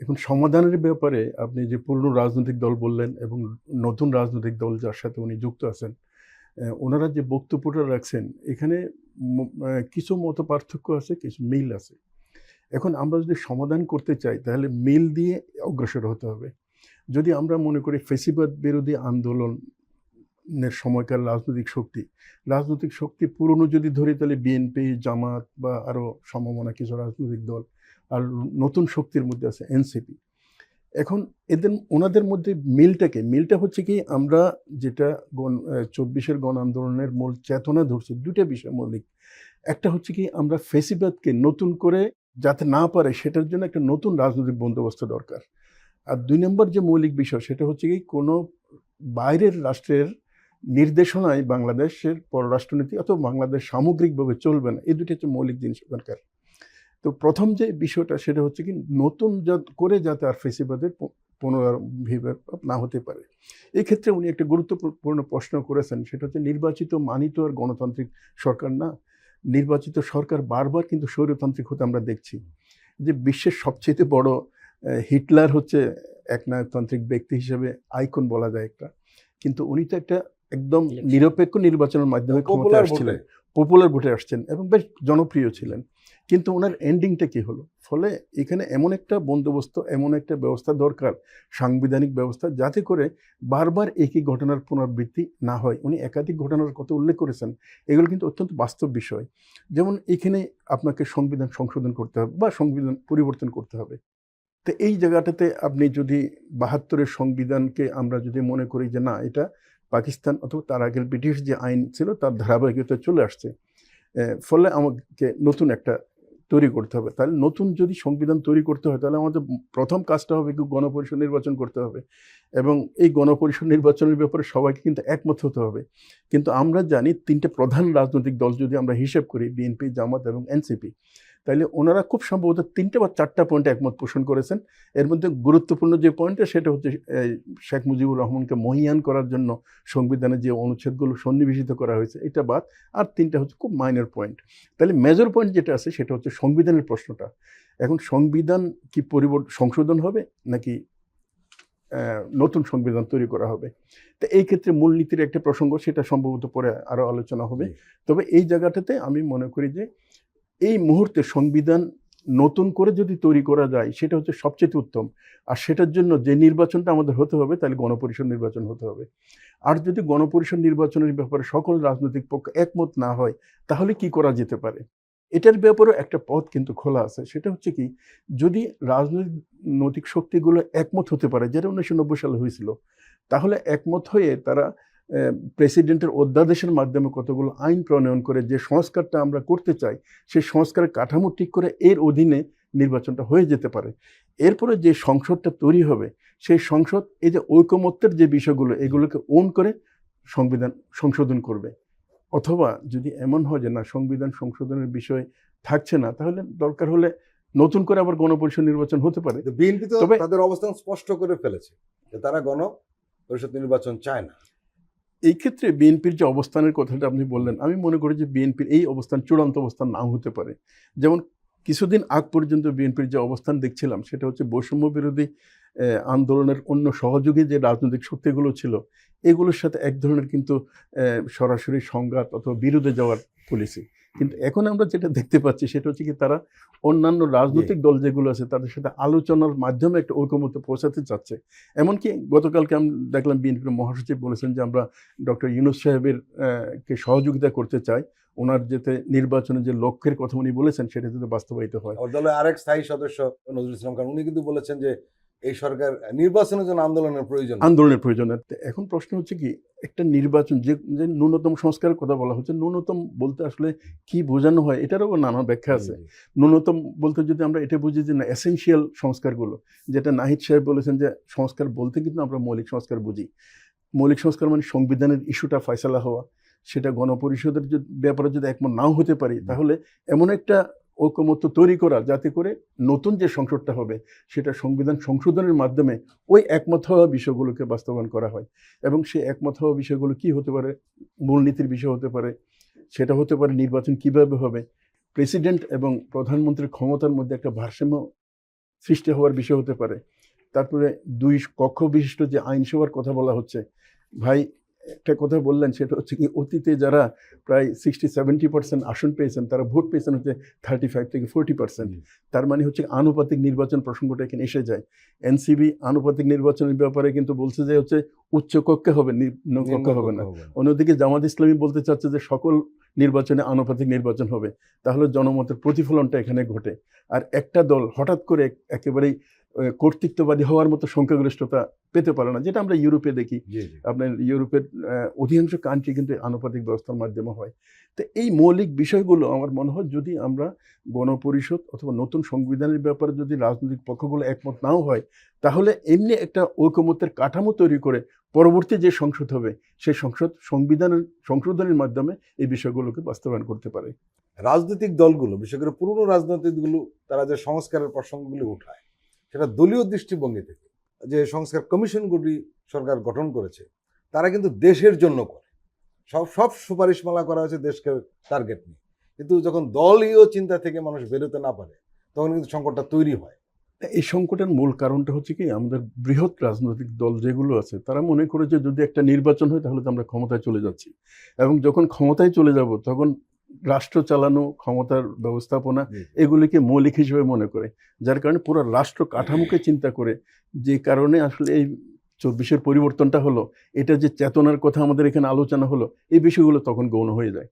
এখন সমাধানের ব্যাপারে আপনি যে পুরনো রাজনৈতিক দল বললেন এবং নতুন রাজনৈতিক দল যার সাথে উনি যুক্ত আছেন ওনারা যে বক্তব্যটা রাখছেন, এখানে কিছু মত পার্থক্য আছে, কিছু মিল আছে। এখন আমরা যদি সমাধান করতে চাই, তাহলে মিল দিয়ে অগ্রসর হতে হবে। যদি আমরা মনে করি ফেসিবাদ বিরোধী আন্দোলনের সময়কার রাজনৈতিক শক্তি রাজনৈতিক শক্তি পুরনো যদি ধরি, তাহলে বিএনপি, জামাত বা আরও সম্ভাবনা কিছু রাজনৈতিক দল আর নতুন শক্তির মধ্যে আছে এনসিপি। এখন এদের, ওনাদের মধ্যে মিলটাকে মিলটা হচ্ছে কি, আমরা যেটা গণ চব্বিশের গণ আন্দোলনের মূল চেতনা ধরছি দুটা বিষয় মৌলিক। একটা হচ্ছে কি, আমরা ফেসিবাদকে নতুন করে যাতে না পারে, সেটার জন্য একটা নতুন রাজনৈতিক বন্দোবস্ত দরকার। আর দুই নম্বর যে মৌলিক বিষয়, সেটা হচ্ছে কি, কোনো বাইরের রাষ্ট্রের নির্দেশনায় বাংলাদেশের পররাষ্ট্রনীতি অথবা বাংলাদেশ সামগ্রিকভাবে চলবে না, এই দুটি হচ্ছে মৌলিক জিনিস ওখানকার তো প্রথম যে বিষয়টা সেটা হচ্ছে কি নতুন যা- করে যাতে আর ফেসিবাদের পুনরাবির্ভাব না হতে পারে। এই ক্ষেত্রে উনি একটা গুরুত্বপূর্ণ প্রশ্ন করেছেন সেটা হচ্ছে নির্বাচিত মানিত আর গণতান্ত্রিক সরকার না। নির্বাচিত সরকার বারবার কিন্তু স্বৈরতান্ত্রিক হতে আমরা দেখছি। যে বিশ্বের সবচেয়ে বড় হিটলার হচ্ছে একনায়কতান্ত্রিক ব্যক্তি হিসেবে আইকন বলা যায় একটা। কিন্তু উনি তো একটা একদম নিরপেক্ষ নির্বাচনের মাধ্যমে ক্ষমতায় আসছিলেন। পপুলার ভোটে আসছেন এবং বেশ জনপ্রিয় ছিলেন। কিন্তু ওনার এন্ডিংটা কি হলো? ফলে এখানে এমন একটা বন্দোবস্ত, এমন একটা ব্যবস্থা দরকার, সাংবিধানিক ব্যবস্থা, যাতে করে বারবার একই ঘটনার পুনরাবৃত্তি না হয়। উনি একাধিক ঘটনার কথা উল্লেখ করেছেন। এগুলো কিন্তু অত্যন্ত বাস্তব বিষয়। যেমন এখানে আপনাকে সংবিধান সংশোধন করতে হবে বা সংবিধান পরিবর্তন করতে হবে। তো এই জায়গাটাতে আপনি যদি বাহাত্তরের সংবিধানকে আমরা যদি মনে করি যে না, এটা পাকিস্তান অথবা তার আগের ব্রিটিশ যে আইন ছিল, তার ধারাবাহিকতা চলে আসছে। ফলে আমাকে নতুন একটা তৈরি করতে হবে। তাহলে নতুন যদি সংবিধান তৈরি করতে হয়, তাহলে আমাদের প্রথম কাজটা হবে কি গণপরিষদ নির্বাচন করতে হবে। এবং এই গণপরিষদ নির্বাচনের ব্যাপারে সবাইকে কিন্তু একমত হতে হবে। কিন্তু আমরা জানি তিনটে প্রধান রাজনৈতিক দল যদি আমরা হিসেব করি, বিএনপি, জামাত এবং এনসিপি তাহলে ওনারা খুব সম্ভবত তিনটে বা চারটা পয়েন্টে একমত পোষণ করেছেন। এর মধ্যে গুরুত্বপূর্ণ যে পয়েন্টটা সেটা হচ্ছে শেখ মুজিবুর রহমানকে মহিয়ান করার জন্য সংবিধানে যে অনুচ্ছেদগুলো সন্নিবেশিত করা হয়েছে এটা বাদ। আর তিনটা হচ্ছে খুব মাইনর পয়েন্ট তাহলে মেজর পয়েন্ট যেটা আছে সেটা হচ্ছে সংবিধানের প্রশ্নটা। এখন সংবিধান কি পরিবর্তন সংশোধন হবে নাকি নতুন সংবিধান তৈরি করা হবে? তো এই ক্ষেত্রে মূলনীতির একটা প্রসঙ্গ সেটা সম্ভবত পরে আরও আলোচনা হবে। তবে এই জায়গাটাতে আমি মনে করি যে এই মুহূর্তে সংবিধান নতুন করে যদি তৈরি করা যায়, সেটা হচ্ছে সবচেয়ে উত্তম। আর সেটার জন্য যে নির্বাচনটা আমাদের হতে হবে, তাহলে গণপরিষদ নির্বাচন হতে হবে। আর যদি গণপরিষদ নির্বাচনের ব্যাপারে সকল রাজনৈতিক পক্ষ একমত না হয়, তাহলে কি করা যেতে পারে? এটার ব্যাপারেও একটা পথ কিন্তু খোলা আছে। সেটা হচ্ছে কি, যদি রাজনৈতিক শক্তিগুলো একমত হতে পারে, যেটা উনিশশো নব্বই সালে হয়েছিল, তাহলে একমত হয়ে তারা প্রেসিডেন্টের অধ্যাদেশের মাধ্যমে কতগুলো আইন প্রণয়ন করে যে সংস্কারটা আমরা করতে চাই সেই সংস্কারের কাঠামো ঠিক করে এর অধীনে নির্বাচনটা হয়ে যেতে পারে। এরপরে যে সংসদটা তৈরি হবে সেই সংসদ এই যে ঐকমত্যের যে বিষয়গুলো এগুলোকে ওন করে সংবিধান সংশোধন করবে। অথবা যদি এমন হয় যে না সংবিধান সংশোধনের বিষয় থাকছে না তাহলে দরকার হলে নতুন করে আবার গণপরিষদ নির্বাচন হতে পারে। বিএনপি তো তাদের অবস্থান স্পষ্ট করে ফেলেছে যে তারা গণ পরিষদ নির্বাচন চায় না। এই ক্ষেত্রে বিএনপির যে অবস্থানের কথাটা আপনি বললেন, আমি মনে করি যে বিএনপির এই অবস্থান চূড়ান্ত অবস্থান নাও হতে পারে। যেমন কিছুদিন আগ পর্যন্ত বিএনপির যে অবস্থান দেখছিলাম, সেটা হচ্ছে বৈষম্য বিরোধী আন্দোলনের অন্য সহযোগী যে রাজনৈতিক শক্তিগুলো ছিল, এগুলোর সাথে এক ধরনের কিন্তু সরাসরি সংঘাত অথবা বিরোধে যাওয়ার পলিসি কিন্তু এখন আমরা যেটা দেখতে পাচ্ছি সেটা হচ্ছে কি তারা অন্যান্য রাজনৈতিক দল যেগুলো আছে, তাদের সাথে আলোচনার মাধ্যমে একটা ঐকমত্যে পৌঁছাতে চাচ্ছে। এমনকি গতকালকে আমি দেখলাম বিএনপির মহাসচিব বলেছেন যে আমরা ডক্টর ইউনুস সাহেবের কে সহযোগিতা করতে চাই, ওনার যাতে নির্বাচনে যে লক্ষ্যের কথা উনি বলেছেন সেটা যাতে বাস্তবায়িত হয়। দলের আরেক স্থায়ী সদস্য নজরুল ইসলাম খান, উনি কিন্তু বলেছেন যে এই সরকার নির্বাচনের জন্য আন্দোলনের প্রয়োজন। আন্দোলনের প্রয়োজন। এখন প্রশ্ন হচ্ছে কি একটা নির্বাচন যে যে ন্যূনতম সংস্কারের কথা বলা হচ্ছে ন্যূনতম বলতে আসলে কি বোঝানো হয় এটারও নানা ব্যাখ্যা আছে। ন্যূনতম বলতে যদি আমরা এটা বুঝি যে না এসেনশিয়াল সংস্কারগুলো যেটা নাহিদ সাহেব বলেছেন যে সংস্কার বলতে কিন্তু আমরা মৌলিক সংস্কার বুঝি। মৌলিক সংস্কার মানে সংবিধানের ইস্যুটা ফয়সালা হওয়া সেটা গণপরিষদের ব্যাপারে যদি একমত নাও হতে পারি তাহলে এমন একটা ঐকমত্য তৈরি করা যাতে করে নতুন যে সংসদটা হবে, সেটা সংবিধান সংশোধনের মাধ্যমে ওই একমত হওয়া বিষয়গুলোকে বাস্তবায়ন করা হয়। এবং সেই একমত হওয়া বিষয়গুলো কি হতে পারে, মূলনীতির বিষয় হতে পারে, সেটা হতে পারে নির্বাচন কীভাবে হবে, প্রেসিডেন্ট এবং প্রধানমন্ত্রীর ক্ষমতার মধ্যে একটা ভারসাম্য সৃষ্টি হওয়ার বিষয় হতে পারে। তারপরে দুই কক্ষ বিশিষ্ট যে আইনসভার কথা বলা হচ্ছে, ভাই একটা কথা বললেন সেটা হচ্ছে কি অতীতে যারা প্রায় সিক্সটি সেভেন্টি পার্সেন্ট আসন পেয়েছেন তারা ভোট পেয়েছেন হচ্ছে থার্টি ফাইভ থেকে ফোর্টি পার্সেন্ট তার মানে হচ্ছে আনুপাতিক নির্বাচন প্রসঙ্গটা এখানে এসে যায়। এনসিবি আনুপাতিক নির্বাচনের ব্যাপারে কিন্তু বলছে যে হচ্ছে উচ্চ কক্ষে হবে নিম্ন কক্ষে হবে না। অন্যদিকে জামাত ইসলামী বলতে চাচ্ছে যে সকল নির্বাচনে আনুপাতিক নির্বাচন হবে। তাহলে জনমতের প্রতিফলনটা এখানে ঘটে। আর একটা দল হঠাৎ করে একেবারেই কর্তৃত্ববাদী হওয়ার মতো সংখ্যাগরিষ্ঠতা পেতে পারে না যেটা আমরা ইউরোপে দেখি। আপনার ইউরোপের অধিকাংশ কান্ট্রি কিন্তু আনুপাতিক ব্যবস্থার মাধ্যমে হয়। তো এই মৌলিক বিষয়গুলো আমার মনে হয় যদি আমরা গণপরিষদ অথবা নতুন সংবিধানের ব্যাপারে যদি রাজনৈতিক পক্ষগুলো একমত নাও হয় তাহলে এমনি একটা ঐকমত্যের কাঠামো তৈরি করে পরবর্তী যে সংসদ হবে সেই সংসদ সংবিধানের সংশোধনের মাধ্যমে এই বিষয়গুলোকে বাস্তবায়ন করতে পারে। রাজনৈতিক দলগুলো বিশেষ করে পুরনো রাজনৈতিক দলগুলো তারা যে সংস্কারের প্রসঙ্গগুলি উঠায়। সেটা দলীয় দৃষ্টিভঙ্গি থেকে। যে সংস্কার কমিশনগুলি সরকার গঠন করেছে, তারা কিন্তু দেশের জন্য করে। সব সব সুপারিশমালা করা হয়েছে দেশকে টার্গেট নিয়ে। কিন্তু যখন দলীয় চিন্তা থেকে মানুষ বেরোতে না পারে, তখন কিন্তু সংকটটা তৈরি হয়। এই সংকটের মূল কারণটা হচ্ছে কি, আমাদের বৃহৎ রাজনৈতিক দল যেগুলো আছে, তারা মনে করে যে যদি একটা নির্বাচন হয় তাহলে তো আমরা ক্ষমতায় চলে যাচ্ছি। এবং যখন ক্ষমতায় চলে যাব, তখন রাষ্ট্র চালানো ক্ষমতার ব্যবস্থাপনা এগুলিকে মৌলিক হিসেবে মনে করে যার কারণে পুরো রাষ্ট্র কাঠামোকে চিন্তা করে যে কারণে আসলে এই চব্বিশের পরিবর্তনটা হলো এটা যে চেতনার কথা আমাদের এখানে আলোচনা হলো এই বিষয়গুলো তখন গৌণ হয়ে যায়।